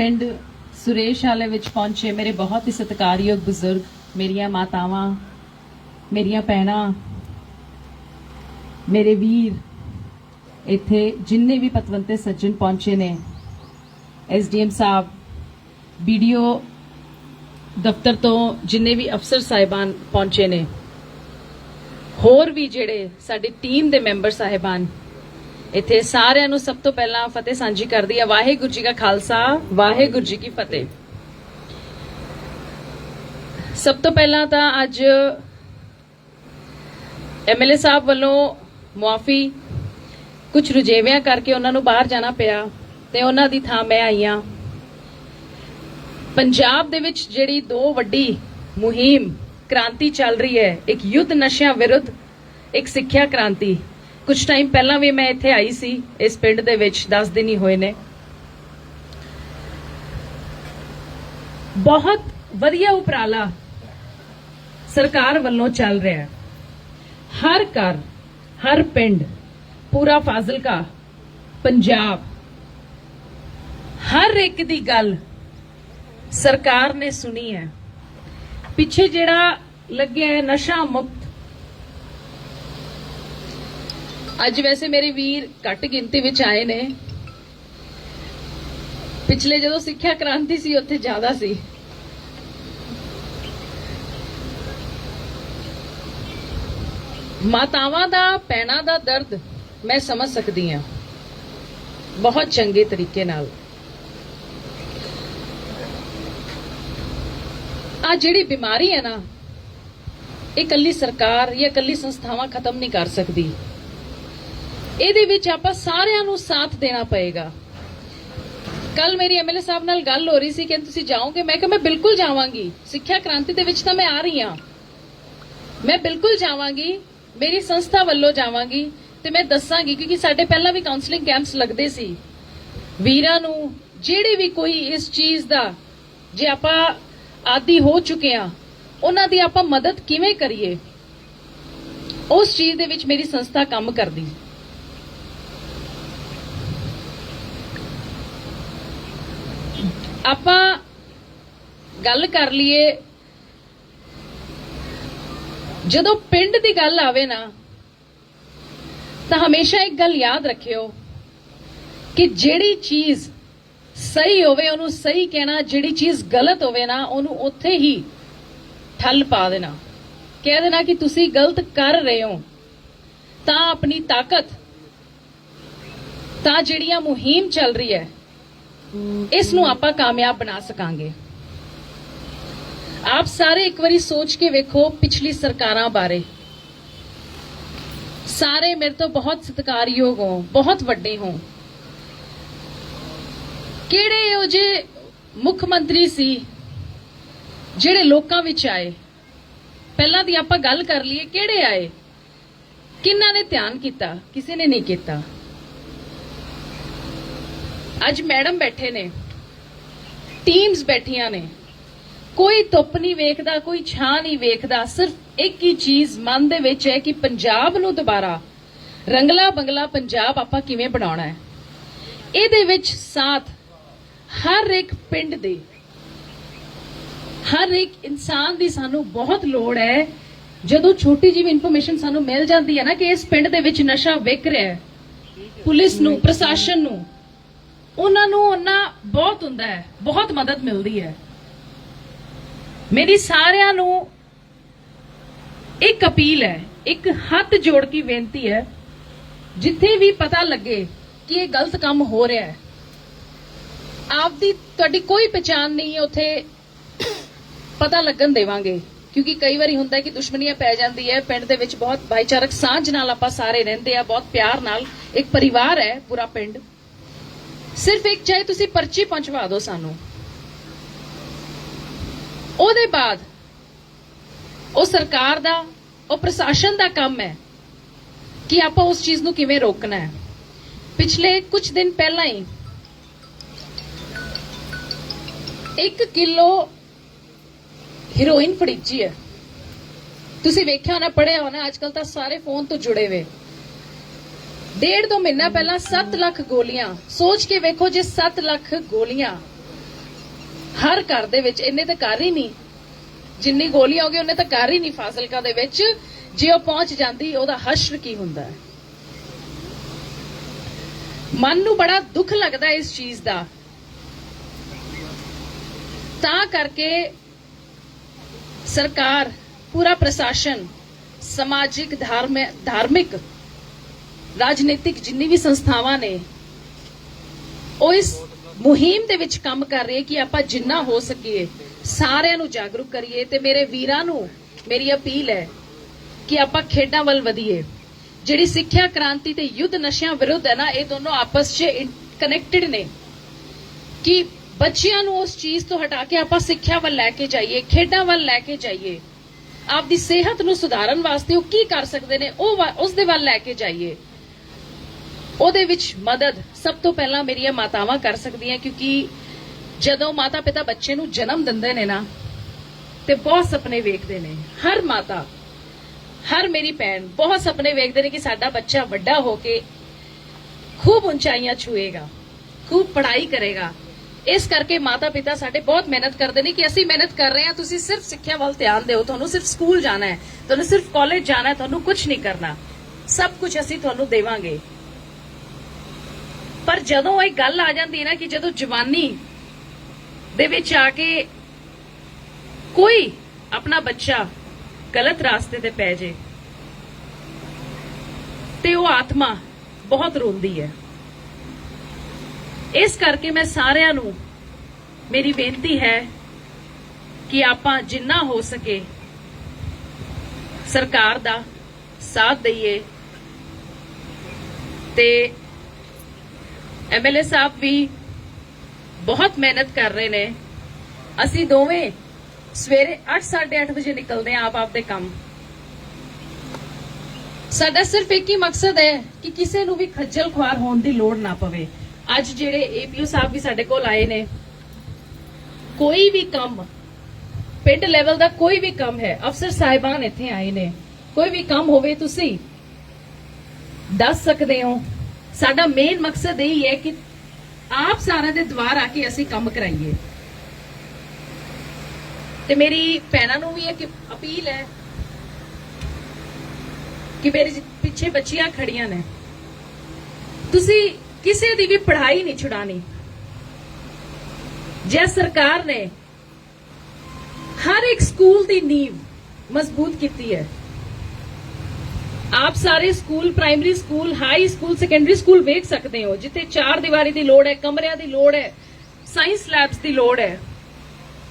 ਪਿੰਡ ਸੁਰੇਸ਼ ਵਾਲੇ ਵਿੱਚ ਪਹੁੰਚੇ ਮੇਰੇ ਬਹੁਤ ਹੀ ਸਤਿਕਾਰਯੋਗ ਬਜ਼ੁਰਗ, ਮੇਰੀਆਂ ਮਾਤਾਵਾਂ, ਮੇਰੀਆਂ ਭੈਣਾਂ, ਮੇਰੇ ਵੀਰ, ਇੱਥੇ ਜਿੰਨੇ ਵੀ ਪਤਵੰਤੇ ਸੱਜਣ ਪਹੁੰਚੇ ਨੇ ਐਸਡੀਐਮ ਸਾਹਿਬ ਵੀਡੀਓ ਦਫ਼ਤਰ ਤੋਂ ਜਿੰਨੇ ਵੀ ਅਫਸਰ ਸਾਹਿਬਾਨ ਪਹੁੰਚੇ ਨੇ, ਹੋਰ ਵੀ ਜਿਹੜੇ ਸਾਡੀ ਟੀਮ ਦੇ ਮੈਂਬਰ ਸਾਹਿਬਾਨ ਇੱਥੇ ਸਾਰਿਆਂ ਨੂੰ ਸਭ ਤੋਂ ਪਹਿਲਾਂ ਫਤਿਹ ਸਾਂਝੀ ਕਰਦੀ ਹੈ ਵਾਹਿਗੁਰੂ ਜੀ ਕਾ ਖਾਲਸਾ, ਵਾਹਿਗੁਰੂ ਜੀ ਕੀ ਫਤਿਹ। ਸਭ ਤੋਂ ਪਹਿਲਾਂ ਤਾਂ ਅੱਜ ਐਮਐਲਏ ਸਾਹਿਬ ਵੱਲੋਂ ਮੁਆਫੀ, ਕੁਝ ਰੁਝੇਵਿਆਂ ਕਰਕੇ ਉਹਨਾਂ ਨੂੰ ਬਾਹਰ ਜਾਣਾ ਪਿਆ ਤੇ ਉਹਨਾਂ ਦੀ ਥਾਂ ਮੈਂ ਆਈ ਹਾਂ। ਪੰਜਾਬ ਦੇ ਵਿੱਚ ਜਿਹੜੀ ਦੋ ਵੱਡੀ ਮੁਹਿੰਮ ਕ੍ਰਾਂਤੀ ਚੱਲ ਰਹੀ ਹੈ, ਇੱਕ ਯੁੱਧ ਨਸ਼ਿਆਂ ਵਿਰੁੱਧ, ਇੱਕ ਸਿੱਖਿਆ ਕ੍ਰਾਂਤੀ। ਕੁਝ ਟਾਈਮ ਪਹਿਲਾਂ ਵੀ ਮੈਂ ਇੱਥੇ ਆਈ ਸੀ, ਇਸ ਪਿੰਡ ਦੇ ਵਿੱਚ 10 ਦਿਨ ਹੀ ਹੋਏ ਨੇ। ਬਹੁਤ ਵਧੀਆ ਉਪਰਾਲਾ ਸਰਕਾਰ ਵੱਲੋਂ ਚੱਲ ਰਿਹਾ ਹੈ। ਹਰ ਘਰ, ਹਰ ਪਿੰਡ, ਪੂਰਾ ਫਾਜ਼ਿਲਕਾ, ਪੰਜਾਬ, ਹਰ ਇੱਕ ਦੀ ਗੱਲ ਸਰਕਾਰ ਨੇ ਸੁਣੀ ਹੈ। ਪਿੱਛੇ ਜਿਹੜਾ ਲੱਗਿਆ ਨਸ਼ਾ ਮੁਕਤ ਅੱਜ ਵੈਸੇ ਮੇਰੇ ਵੀਰ ਘੱਟ ਗਿਣਤੀ ਵਿੱਚ ਆਏ ਨੇ। ਪਿਛਲੇ ਜਦੋਂ ਸਿੱਖਿਆ ਕ੍ਰਾਂਤੀ ਸੀ, ਉੱਥੇ ਜ਼ਿਆਦਾ ਸੀ। ਮਾਤਾਵਾਂ ਦਾ, ਪੈਣਾ ਦਾ ਦਰਦ ਮੈਂ ਸਮਝ ਸਕਦੀ ਹਾਂ। ਬਹੁਤ ਚੰਗੇ ਤਰੀਕੇ ਨਾਲ। ਆ ਜਿਹੜੀ ਬਿਮਾਰੀ ਹੈ ਨਾ, ਇਹ ਕੱਲੀ ਸਰਕਾਰ ਜਾਂ ਕੱਲੀ ਸੰਸਥਾਵਾਂ ਖਤਮ ਨਹੀਂ ਕਰ ਸਕਦੀ। ਇਹਦੇ ਵਿੱਚ ਆਪਾਂ ਸਾਰਿਆਂ ਨੂੰ ਸਾਥ ਦੇਣਾ ਪਏਗਾ। ਕੱਲ ਮੇਰੀ ਐਮਐਲਏ ਸਾਹਿਬ ਨਾਲ ਗੱਲ ਹੋ ਰਹੀ ਸੀ ਕਿ ਤੁਸੀਂ ਜਾਓਗੇ? ਮੈਂ ਕਿਹਾ, ਮੈਂ ਬਿਲਕੁਲ ਜਾਵਾਂਗੀ। ਸਿੱਖਿਆ ਕ੍ਰਾਂਤੀ ਦੇ ਵਿੱਚ ਤਾਂ ਮੈਂ ਆ ਰਹੀ ਹਾਂ। ਮੈਂ ਬਿਲਕੁਲ ਜਾਵਾਂਗੀ। ਮੇਰੀ ਸੰਸਥਾ ਵੱਲੋਂ ਜਾਵਾਂਗੀ ਤੇ ਮੈਂ ਦੱਸਾਂਗੀ, ਕਿਉਂਕਿ ਸਾਡੇ ਪਹਿਲਾਂ ਵੀ ਕਾਉਂਸਲਿੰਗ ਕੈਂਪਸ ਲੱਗਦੇ ਸੀ। ਵੀਰਾਂ ਨੂੰ ਜਿਹੜੇ ਵੀ ਕੋਈ ਇਸ ਚੀਜ਼ ਦਾ, ਜੇ ਆਪਾਂ ਆਦੀ ਹੋ ਚੁੱਕੇ ਆ ਉਹਨਾਂ ਦੀ ਆਪਾਂ ਮਦਦ ਕਿਵੇਂ ਕਰੀਏ? ਉਸ ਚੀਜ਼ ਦੇ ਵਿੱਚ ਮੇਰੀ ਸੰਸਥਾ ਕੰਮ ਕਰਦੀ। ਆਪਾਂ ਗੱਲ ਕਰ ਲਈਏ, ਜਦੋਂ ਪਿੰਡ ਦੀ ਗੱਲ ਆਵੇ ਨਾ, ਤਾਂ ਹਮੇਸ਼ਾ ਇੱਕ ਗੱਲ ਯਾਦ ਰੱਖਿਓ ਕਿ ਜਿਹੜੀ ਚੀਜ਼ ਸਹੀ ਹੋਵੇ, ਉਹਨੂੰ ਸਹੀ ਕਹਿਣਾ, ਜਿਹੜੀ ਚੀਜ਼ ਗਲਤ ਹੋਵੇ ਨਾ, ਉਹਨੂੰ ਉੱਥੇ ਹੀ ਠੱਲ ਪਾ ਦੇਣਾ। ਕਹਿ ਦੇਣਾ ਕਿ ਤੁਸੀਂ ਗਲਤ ਕਰ ਰਹੇ ਹੋ, ਤਾਂ ਆਪਣੀ ਤਾਕਤ, ਤਾਂ ਜਿਹੜੀਆਂ ਮੁਹਿੰਮ ਚੱਲ ਰਹੀ ਹੈ ਇਸ ਨੂੰ ਆਪਾਂ ਕਾਮਯਾਬ ਬਣਾ ਸਕਾਂਗੇ। ਆਪ ਸਾਰੇ ਇੱਕ ਵਾਰੀ ਸੋਚ ਕੇ ਵੇਖੋ ਪਿਛਲੀ ਸਰਕਾਰਾਂ ਬਾਰੇ। ਸਾਰੇ ਮੇਰੇ ਤੋਂ ਬਹੁਤ ਸਤਿਕਾਰਯੋਗ ਹੋ, ਬਹੁਤ ਵੱਡੇ ਹੋ। ਕਿਹੜੇ ਉਹ ਜੇ ਮੁੱਖ ਮੰਤਰੀ ਸੀ ਜਿਹੜੇ ਲੋਕਾਂ ਵਿੱਚ ਆਏ? ਪਹਿਲਾਂ ਦੀ ਆਪਾਂ ਗੱਲ ਕਰ ਲਈਏ ਕਿਹੜੇ ਆਏ? ਕਿੰਨਾਂ ਨੇ ਧਿਆਨ ਕੀਤਾ, ਕਿਸੇ ਨੇ ਨਹੀਂ ਕੀਤਾ? ਅੱਜ ਮੈਡਮ ਬੈਠੇ ਨੇ। ਟੀਮਸ ਬੈਠੀਆਂ ਨੇ। ਕੋਈ ਧੁੱਪ ਨਹੀਂ ਵੇਖਦਾ, ਕੋਈ ਛਾਂ ਨਹੀਂ ਵੇਖਦਾ। ਸਿਰਫ ਇੱਕ ਹੀ ਚੀਜ਼ ਮਨ ਦੇ ਵਿੱਚ ਹੈ ਕਿ ਪੰਜਾਬ ਨੂੰ ਦੁਬਾਰਾ ਰੰਗਲਾ ਬੰਗਲਾ ਪੰਜਾਬ ਆਪਾਂ ਕਿਵੇਂ ਬਣਾਉਣਾ ਹੈ। ਇਹਦੇ ਵਿੱਚ ਸਾਥ ਹਰ ਇੱਕ ਪਿੰਡ ਦੇ, ਹਰ ਇੱਕ ਇਨਸਾਨ ਦੀ ਸਾਨੂੰ ਬਹੁਤ ਲੋੜ ਹੈ। ਜਦੋਂ ਛੋਟੀ ਜਿਹੀ ਇਨਫੋਰਮੇਸ਼ਨ ਸਾਨੂੰ ਮਿਲ ਜਾਂਦੀ ਹੈ ਨਾ ਕਿ ਇਸ ਪਿੰਡ ਦੇ ਵਿੱਚ ਨਸ਼ਾ ਵਿਕ ਰਿਹਾ ਹੈ। ਪੁਲਿਸ ਨੂੰ, ਪ੍ਰਸ਼ਾਸਨ ਨੂੰ ਉਹਨਾਂ ਨੂੰ ਉਹਨਾਂ ਬਹੁਤ ਹੁੰਦਾ ਹੈ, ਬਹੁਤ ਮਦਦ ਮਿਲਦੀ ਹੈ। ਮੇਰੀ ਸਾਰਿਆਂ ਨੂੰ ਇੱਕ ਅਪੀਲ ਹੈ, ਇੱਕ ਹੱਥ ਜੋੜ ਕੇ ਬੇਨਤੀ ਹੈ, ਜਿੱਥੇ ਵੀ ਪਤਾ ਲੱਗੇ ਕਿ ਇਹ ਗਲਤ ਕੰਮ ਹੋ ਰਿਹਾ ਹੈ, ਆਪਦੀ ਤੁਹਾਡੀ ਕੋਈ ਪਛਾਣ ਨਹੀਂ ਹੈ, ਉੱਥੇ ਪਤਾ ਲੱਗਣ ਦੇਵਾਂਗੇ। ਕਿਉਂਕਿ ਕਈ ਵਾਰੀ ਹੁੰਦਾ ਕਿ ਦੁਸ਼ਮਣੀਆਂ ਪੈ ਜਾਂਦੀ ਹੈ, ਪਿੰਡ ਦੇ ਵਿੱਚ ਬਹੁਤ ਭਾਈਚਾਰਕ ਸਾਂਝ ਨਾਲ ਆਪਾਂ ਸਾਰੇ ਰਹਿੰਦੇ ਆ, ਬਹੁਤ ਪਿਆਰ ਨਾਲ। ਇੱਕ ਪਰਿਵਾਰ ਹੈ, ਪੂਰਾ ਪਿੰਡ। ਸਿਰਫ ਇੱਕ ਚਾਹੇ ਤੁਸੀਂ ਪਰਚੀ ਪਹੁੰਚਵਾ ਦਿਓ ਸਾਨੂੰ। ਉਹਦੇ ਬਾਅਦ ਉਹ ਸਰਕਾਰ ਦਾ, ਉਹ ਪ੍ਰਸ਼ਾਸਨ ਦਾ ਕੰਮ ਹੈ ਕਿ ਆਪਾਂ ਉਸ ਚੀਜ਼ ਨੂੰ ਕਿਵੇਂ ਰੋਕਣਾ ਹੈ। ਪਿਛਲੇ ਕੁਝ ਦਿਨ ਪਹਿਲਾਂ ਹੀ 1 ਕਿਲੋ ਹੀਰੋਇਨ ਫੜੀਜੀ ਹੈ ਤੁਸੀਂ ਵੇਖਿਆ ਹੋਣਾ ਪੜਿਆ ਹੋਣਾ ਅੱਜਕੱਲ ਤਾਂ ਸਾਰੇ ਫੋਨ ਤੋਂ ਜੁੜੇ ਹੋਏ। ਡੇਢ ਦੋ ਮਹੀਨਾ ਪਹਿਲਾਂ 7 ਲੱਖ ਗੋਲੀਆਂ। ਸੋਚ ਕੇ ਵੇਖੋ ਜੇ 7 ਲੱਖ ਗੋਲੀਆਂ ਹਰ ਘਰ ਦੇ ਵਿੱਚ ਇੰਨੇ ਤਾਂ ਕਰ ਹੀ ਨਹੀਂ। ਜਿੰਨੀ ਗੋਲੀਆਂ ਹੋ ਗਈ ਉਹਨੇ ਤਾਂ ਕਰ ਹੀ ਨਹੀਂ ਫਾਜ਼ਿਲਕਾ ਦੇ ਵਿੱਚ। ਜੇ ਉਹ ਪਹੁੰਚ ਜਾਂਦੀ, ਉਹਦਾ ਹਸ਼ਰ ਕੀ ਹੁੰਦਾ? ਹੈ ਮਨ ਨੂੰ ਬੜਾ ਦੁੱਖ ਲੱਗਦਾ ਇਸ ਚੀਜ਼ ਦਾ। ਤਾਂ ਕਰਕੇ ਸਰਕਾਰ, ਪੂਰਾ ਪ੍ਰਸ਼ਾਸਨ, ਸਮਾਜਿਕ ਧਾਰਮਿਕ ਰਾਜਨੀਤਿਕ ਜਿੰਨੀ ਵੀ ਸੰਸਥਾਵਾਂ ਨੇ, ਉਹ ਇਸ ਮੁਹਿੰਮ ਦੇ ਵਿੱਚ ਕੰਮ ਕਰ ਰਹੀ ਹੈ ਕਿ ਆਪਾਂ ਜਿੰਨਾ ਹੋ ਸਕੀਏ, ਸਾਰਿਆਂ ਨੂੰ ਜਾਗਰੂਕ ਕਰੀਏ ਤੇ ਮੇਰੇ ਵੀਰਾਂ ਨੂੰ ਮੇਰੀ ਅਪੀਲ ਹੈ ਕਿ ਆਪਾਂ ਖੇਡਾਂ ਵੱਲ ਵਧੀਏ। ਜਿਹੜੀ ਸਿੱਖਿਆ ਕ੍ਰਾਂਤੀ ਤੇ ਯੁੱਧ ਨਸ਼ਿਆਂ ਵਿਰੁੱਧ ਹੈ ਨਾ, ਇਹ ਦੋਨੋਂ ਆਪਸ 'ਚ ਕਨੈਕਟਡ ਨੇ। ਕਿ ਬੱਚਿਆਂ ਨੂੰ ਉਸ ਚੀਜ਼ ਤੋਂ ਹਟਾ ਕੇ ਆਪਾਂ ਸਿੱਖਿਆ ਵੱਲ ਲੈ ਕੇ ਜਾਈਏ, ਖੇਡਾਂ ਵੱਲ ਲੈ ਕੇ ਜਾਈਏ। ਆਪਦੀ ਸਿਹਤ ਨੂੰ ਸੁਧਾਰਨ ਵਾਸਤੇ ਉਹ ਕੀ ਕਰ ਸਕਦੇ ਨੇ, ਉਹ ਵਾ- ਉਸ ਦੇ ਵੱਲ ਲੈ ਕੇ ਜਾਈਏ। ਉਹਦੇ ਵਿੱਚ ਮਦਦ ਸਭ ਤੋਂ ਪਹਿਲਾਂ ਮੇਰੀਆਂ ਮਾਤਾਵਾਂ ਕਰ ਸਕਦੀਆਂ, ਕਿਉਂਕਿ ਜਦੋਂ ਮਾਤਾ ਪਿਤਾ ਬੱਚੇ ਨੂੰ ਜਨਮ ਦਿੰਦੇ ਨੇ ਨਾ, ਤੇ ਬਹੁਤ ਸੁਪਨੇ ਵੇਖਦੇ ਨੇ। ਹਰ ਮਾਤਾ, ਹਰ ਮੇਰੀ ਭੈਣ ਬਹੁਤ ਸੁਪਨੇ ਵੇਖਦੇ ਨੇ ਕਿ ਸਾਡਾ ਬੱਚਾ ਵੱਡਾ ਹੋ ਕੇ ਖੂਬ ਉਚਾਈਆਂ ਛੂਏਗਾ, ਖੂਬ ਪੜ੍ਹਾਈ ਕਰੇਗਾ। ਇਸ ਕਰਕੇ ਮਾਤਾ ਪਿਤਾ ਸਾਡੇ ਬਹੁਤ ਮਿਹਨਤ ਕਰਦੇ ਨੇ ਕਿ ਅਸੀਂ ਮਿਹਨਤ ਕਰ ਰਹੇ ਹਾਂ, ਤੁਸੀਂ ਸਿਰਫ ਸਿੱਖਿਆ ਵੱਲ ਧਿਆਨ ਦਿਓ, ਤੁਹਾਨੂੰ ਸਿਰਫ ਸਕੂਲ ਜਾਣਾ ਹੈ, ਤੁਹਾਨੂੰ ਸਿਰਫ ਕਾਲਜ ਜਾਣਾ ਹੈ, ਤੁਹਾਨੂੰ ਕੁਝ ਨਹੀਂ ਕਰਨਾ। ਸਭ ਕੁਝ ਅਸੀਂ ਤੁਹਾਨੂੰ ਦੇਵਾਂਗੇ। ਪਰ ਜਦੋਂ ਇਹ ਗੱਲ ਆ ਜਾਂਦੀ ਨਾ ਕਿ ਜਦੋਂ ਜਵਾਨੀ ਦੇ ਵਿੱਚ ਆ ਕੇ ਕੋਈ ਆਪਣਾ ਬੱਚਾ ਗਲਤ ਰਾਸਤੇ ਤੇ ਪੈ ਜੇ, ਤੇ ਉਹ ਆਤਮਾ ਬਹੁਤ ਰੋਂਦੀ ਹੈ। ਇਸ ਕਰਕੇ ਮੈਂ ਸਾਰਿਆਂ ਨੂੰ ਮੇਰੀ ਬੇਨਤੀ ਹੈ ਕਿ ਆਪਾਂ ਜਿੰਨਾ ਹੋ ਸਕੇ ਸਰਕਾਰ ਦਾ ਸਾਥ ਦਈਏ ਤੇ ਐਮਐਲਏ ਸਾਹਿਬ ਵੀ ਬਹੁਤ ਮਿਹਨਤ ਕਰ ਰਹੇ ਨੇ। ਅਸੀਂ ਦੋਵੇਂ ਸਵੇਰੇ 8:30 ਵਜੇ ਨਿਕਲਦੇ ਆਂ ਆਪ ਆਪ ਦੇ ਕੰਮ। ਸਾਡਾ ਸਿਰਫ ਇੱਕ ਹੀ ਮਕਸਦ ਹੈ ਕਿ ਕਿਸੇ ਨੂੰ ਵੀ ਖੱਜਲ ਖੁਆਰ ਹੋਣ ਦੀ ਲੋੜ ਨਾ ਪਵੇ। ਅੱਜ ਜਿਹੜੇ ਏਪੀਓ ਸਾਹਿਬ ਵੀ ਸਾਡੇ ਕੋਲ ਆਏ ਨੇ, ਕੋਈ ਵੀ ਕੰਮ, ਪਿੰਡ ਲੈਵਲ ਦਾ ਕੋਈ ਵੀ ਕੰਮ ਹੈ, ਅਫਸਰ ਸਾਹਿਬਾਨ ਇੱਥੇ ਆਏ ਨੇ। ਕੋਈ ਵੀ ਕੰਮ ਹੋਵੇ ਤੁਸੀਂ ਦੱਸ ਸਕਦੇ ਹੋ ਸਾਡਾ ਮੇਨ ਮਕਸਦ ਇਹ ਹੀ ਹੈ ਕਿ ਆਪ ਸਾਰਿਆਂ ਦੇ ਦੁਆਰ ਆ ਕੇ ਅਸੀਂ ਕੰਮ ਕਰਾਈਏ। ਤੇ ਮੇਰੀ ਭੈਣਾਂ ਨੂੰ ਵੀ ਇੱਕ ਅਪੀਲ ਹੈ ਕਿ ਮੇਰੇ ਪਿੱਛੇ ਬੱਚੀਆਂ ਖੜੀਆਂ ਨੇ। ਤੁਸੀਂ ਕਿਸੇ ਦੀ ਵੀ ਪੜ੍ਹਾਈ ਨਹੀਂ ਛੁਡਾਣੀ ਜੇ ਸਰਕਾਰ ਨੇ ਹਰ ਇੱਕ ਸਕੂਲ ਦੀ ਨੀਂਵ ਮਜ਼ਬੂਤ ਕੀਤੀ ਹੈ ਆਪ ਸਾਰੇ school, primary school, high school, secondary school ਵੇਖ ਸਕਦੇ ਹੋ, ਜਿੱਥੇ ਚਾਰ ਦੀਵਾਰੀ ਦੀ ਲੋੜ ਹੈ, ਕਮਰਿਆਂ ਦੀ ਲੋੜ ਹੈ, ਸਾਇੰਸ ਲੈਬਸ ਦੀ ਲੋੜ ਹੈ,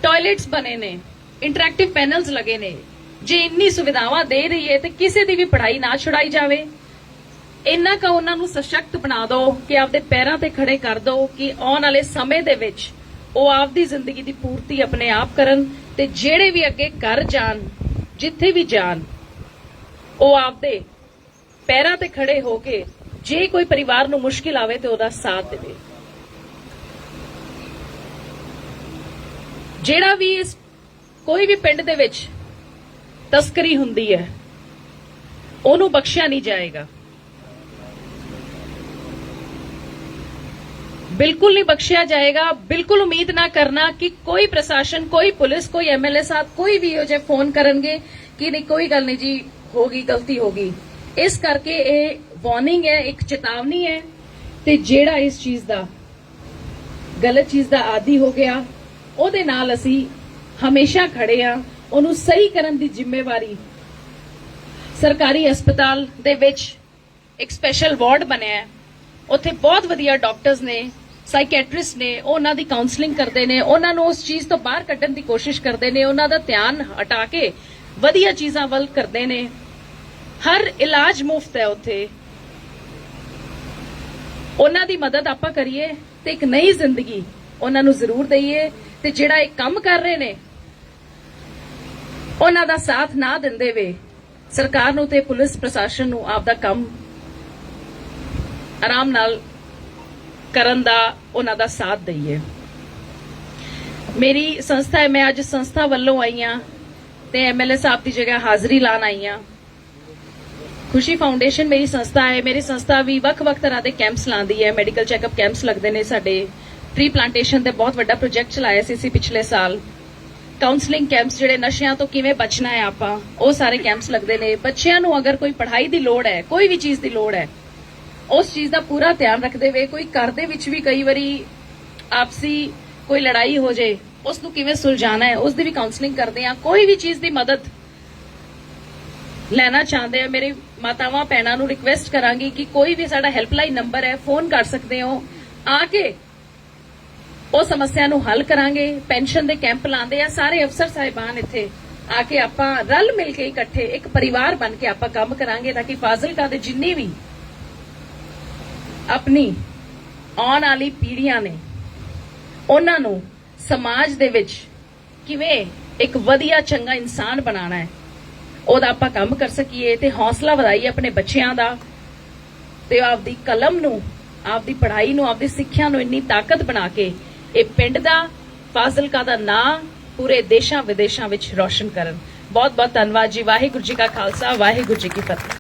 ਟਾਇਲਟਸ ਬਣੇ ਨੇ ਇੰਟਰੈਕਟਿਵ ਪੈਨਲਸ ਲੱਗੇ ਨੇ। ਜੇ ਇੰਨੀ ਸੁਵਿਧਾਵਾਂ ਦੇ ਰਹੀ ਹੈ ਤੇ ਕਿਸੇ ਦੀ ਵੀ ਪੜ੍ਹਾਈ ਨਾ ਛੁਡਾਈ ਜਾਵੇ। ਇੰਨਾ ਕੁ ਉਹਨਾਂ ਨੂੰ ਸਸ਼ਕਤ ਬਣਾ ਦਿਓ ਕਿ ਆਪਦੇ ਪੈਰਾਂ ਤੇ ਖੜੇ ਕਰ ਦਿਓ ਕਿ ਆਉਣ ਵਾਲੇ ਸਮੇਂ ਦੇ ਵਿੱਚ ਉਹ ਆਪਦੀ ਜ਼ਿੰਦਗੀ ਦੀ ਪੂਰਤੀ ਆਪਣੇ ਆਪ ਕਰਨ ਤੇ ਜਿਹੜੇ ਵੀ ਅੱਗੇ ਕਰ ਜਾਣ, ਜਿੱਥੇ ਵੀ ਜਾਣ ਉਹ ਆਪਦੇ ਪੈਰਾਂ ਤੇ ਖੜੇ ਹੋ ਕੇ ਜੇ ਕੋਈ ਪਰਿਵਾਰ ਨੂੰ ਮੁਸ਼ਕਿਲ ਆਵੇ ਤੇ ਉਹਦਾ ਸਾਥ ਦੇਵੇ। ਜਿਹੜਾ ਵੀ ਇਸ ਕੋਈ ਵੀ ਪਿੰਡ ਦੇ ਵਿੱਚ ਤਸਕਰੀ ਹੁੰਦੀ ਹੈ, ਉਹਨੂੰ ਬਖਸ਼ਿਆ ਨਹੀਂ ਜਾਏਗਾ। ਬਿਲਕੁਲ ਨਹੀਂ ਬਖਸ਼ਿਆ ਜਾਏਗਾ, ਬਿਲਕੁਲ ਉਮੀਦ ਨਾ ਕਰਨਾ ਕਿ ਕੋਈ ਪ੍ਰਸ਼ਾਸਨ, ਕੋਈ ਪੁਲਿਸ, ਕੋਈ ਐਮਐਲਏ ਸਾਹਿਬ ਕੋਈ ਵੀ ਉਹ ਜੇ ਫੋਨ ਕਰਨਗੇ ਕਿ ਨਹੀਂ, ਕੋਈ ਗੱਲ ਨਹੀਂ ਜੀ ਹੋ ਗਈ ਗਲਤੀ ਹੋ ਗਈ ਇਸ ਕਰਕੇ ਇਹ ਵਾਰਨਿੰਗ ਹੈ, ਇੱਕ ਚੇਤਾਵਨੀ ਹੈ ਤੇ ਜਿਹੜਾ ਇਸ ਚੀਜ਼ ਦਾ ਗਲਤ ਚੀਜ਼ ਦਾ ਆਦੀ ਹੋ ਗਿਆ, ਉਹਦੇ ਨਾਲ ਅਸੀਂ ਹਮੇਸ਼ਾ ਖੜੇ ਆ ਉਹਨੂੰ ਸਹੀ ਕਰਨ ਦੀ ਜ਼ਿੰਮੇਵਾਰੀ ਸਰਕਾਰੀ ਹਸਪਤਾਲ ਦੇ ਵਿੱਚ ਇੱਕ ਸਪੈਸ਼ਲ ਵਾਰਡ ਬਣਿਆ ਹੈ। ਉੱਥੇ ਬਹੁਤ ਵਧੀਆ ਡਾਕਟਰਸ ਨੇ ਸਾਈਕੈਟ੍ਰਿਸਟ ਨੇ, ਉਹ ਉਹਨਾਂ ਦੀ ਕਾਉਂਸਲਿੰਗ ਕਰਦੇ ਨੇ, ਉਹਨਾਂ ਨੂੰ ਉਸ ਚੀਜ਼ ਤੋਂ ਬਾਹਰ ਕੱਢਣ ਦੀ ਕੋਸ਼ਿਸ਼ ਕਰਦੇ ਨੇ, ਉਹਨਾਂ ਦਾ ਧਿਆਨ ਹਟਾ ਕੇ ਵਧੀਆ ਚੀਜ਼ਾਂ ਵੱਲ ਕਰਦੇ ਨੇ। ਹਰ ਇਲਾਜ ਮੁਫਤ ਹੈ ਉੱਥੇ। ਉਹਨਾਂ ਦੀ ਮਦਦ ਆਪਾਂ ਕਰੀਏ ਤੇ ਇੱਕ ਨਈ ਜ਼ਿੰਦਗੀ ਉਹਨਾਂ ਨੂੰ ਜ਼ਰੂਰ ਦਈਏ ਤੇ ਜਿਹੜਾ ਇਹ ਕੰਮ ਕਰ ਰਹੇ ਨੇ, ਉਹਨਾਂ ਦਾ ਸਾਥ ਨਾ ਦਿੰਦੇ ਵੇ। ਸਰਕਾਰ ਨੂੰ ਤੇ ਪੁਲਿਸ ਪ੍ਰਸ਼ਾਸਨ ਨੂੰ ਆਪਦਾ ਕੰਮ ਆਰਾਮ ਨਾਲ ਕਰਨ ਦਾ ਉਹਨਾਂ ਦਾ ਸਾਥ ਦਈਏ। ਮੇਰੀ ਸੰਸਥਾ ਹੈ, ਮੈਂ ਅੱਜ ਸੰਸਥਾ ਵੱਲੋਂ ਆਈ ਹਾਂ ਤੇ ਐਮਐਲਏ ਸਾਹਿਬ ਦੀ ਜਗ੍ਹਾ ਹਾਜ਼ਰੀ ਲਾਣ ਆਈ ਆ ਖੁਸ਼ੀ ਫਾਊਂਡੇਸ਼ਨ ਮੇਰੀ ਸੰਸਥਾ ਹੈ। ਮੇਰੀ ਸੰਸਥਾ ਵੀ ਵੱਖ-ਵੱਖ ਤਰ੍ਹਾਂ ਦੇ ਕੈਂਪਸ ਲਾਉਂਦੀ ਹੈ। ਮੈਡੀਕਲ ਚੈੱਕਅਪ ਕੈਂਪਸ ਲੱਗਦੇ ਨੇ ਸਾਡੇ। ਟ੍ਰੀ ਪਲਾਂਟੇਸ਼ਨ ਤੇ ਬਹੁਤ ਵੱਡਾ ਪ੍ਰੋਜੈਕਟ ਚਲਾਇਆ ਸੀ ਅਸੀਂ ਪਿਛਲੇ ਸਾਲ। ਕਾਉਂਸਲਿੰਗ ਕੈਂਪਸ ਜਿਹੜੇ ਨਸ਼ਿਆਂ ਤੋਂ ਕਿਵੇਂ ਬਚਣਾ ਹੈ ਆਪਾਂ, ਉਹ ਸਾਰੇ ਕੈਂਪਸ ਲੱਗਦੇ ਨੇ। ਬੱਚਿਆਂ ਨੂੰ ਅਗਰ ਕੋਈ ਪੜ੍ਹਾਈ ਦੀ ਲੋੜ ਹੈ, ਕੋਈ ਵੀ ਚੀਜ਼ ਦੀ ਲੋੜ ਹੈ, ਉਸ ਚੀਜ਼ ਦਾ ਪੂਰਾ ਧਿਆਨ ਰੱਖਦੇ ਹੋਏ ਕੋਈ ਘਰ ਦੇ ਵਿੱਚ ਵੀ ਕਈ ਵਾਰੀ ਆਪਸੀ ਕੋਈ ਲੜਾਈ ਹੋ ਜੇ, ਉਸ ਨੂੰ ਕਿਵੇਂ ਸੁਲਝਾਣਾ ਹੈ, ਉਸ ਦੀ ਵੀ ਕਾਉਂਸਲਿੰਗ ਕਰਦੇ ਆ ਕੋਈ ਵੀ ਚੀਜ਼ ਦੀ ਮਦਦ ਲੈਣਾ ਚਾਹੁੰਦੇ ਆ। ਮੇਰੇ ਮਾਤਾਵਾਂ ਭੈਣਾਂ ਨੂੰ ਰਿਕਵੈਸਟ ਕਰਾਂਗੀ ਕਿ ਕੋਈ ਵੀ ਸਾਡਾ ਹੈਲਪਲਾਈਨ ਨੰਬਰ ਹੈ ਫੋਨ ਕਰ ਸਕਦੇ ਹੋ। ਆ ਕੇ ਉਹ ਸਮੱਸਿਆ ਨੂੰ ਹੱਲ ਕਰਾਂਗੇ। ਪੈਨਸ਼ਨ ਦੇ ਕੈਂਪ ਲਾਉਂਦੇ ਆ, ਸਾਰੇ ਅਫਸਰ ਸਾਹਿਬਾਨ ਇੱਥੇ ਆ ਕੇ ਆਪਾਂ ਰਲ ਮਿਲ ਕੇ ਇਕੱਠੇ ਇੱਕ ਪਰਿਵਾਰ ਬਣ ਕੇ ਆਪਾਂ ਕੰਮ ਕਰਾਂਗੇ ਤਾਂ ਕਿ ਫਾਜ਼ਿਲਕਾ ਦੇ ਜਿੰਨੀ ਵੀ ਆਪਣੀ ਆਉਣ ਵਾਲੀ ਪੀੜ੍ਹੀਆਂ ਨੇ, ਉਹਨਾਂ ਨੂੰ ਸਮਾਜ ਦੇ ਵਿੱਚ ਕਿਵੇਂ ਇੱਕ ਵਧੀਆ ਚੰਗਾ ਇਨਸਾਨ ਬਣਾਉਣਾ ਹੈ। ਉਹਦਾ ਆਪਾਂ ਕੰਮ ਕਰ ਸਕੀਏ ਤੇ ਹੌਸਲਾ ਵਧਾਈਏ ਆਪਣੇ ਬੱਚਿਆਂ ਦਾ ਤੇ ਆਪਦੀ ਕਲਮ ਨੂੰ, ਆਪਦੀ ਪੜ੍ਹਾਈ ਨੂੰ, ਆਪਦੀ ਸਿੱਖਿਆ ਨੂੰ ਇੰਨੀ ਤਾਕਤ ਬਣਾ ਕੇ ਇਹ ਪਿੰਡ ਦਾ, ਫਾਜ਼ਿਲਕਾ ਦਾ ਨਾਂ ਪੂਰੇ ਦੇਸ਼ਾਂ ਵਿਦੇਸ਼ਾਂ ਵਿੱਚ ਰੌਸ਼ਨ ਕਰਨ। ਬਹੁਤ ਬਹੁਤ ਧੰਨਵਾਦ ਜੀ। ਵਾਹਿਗੁਰੂ ਜੀ ਕਾ ਖਾਲਸਾ, ਵਾਹਿਗੁਰੂ ਜੀ ਕੀ ਫਤਿਹ।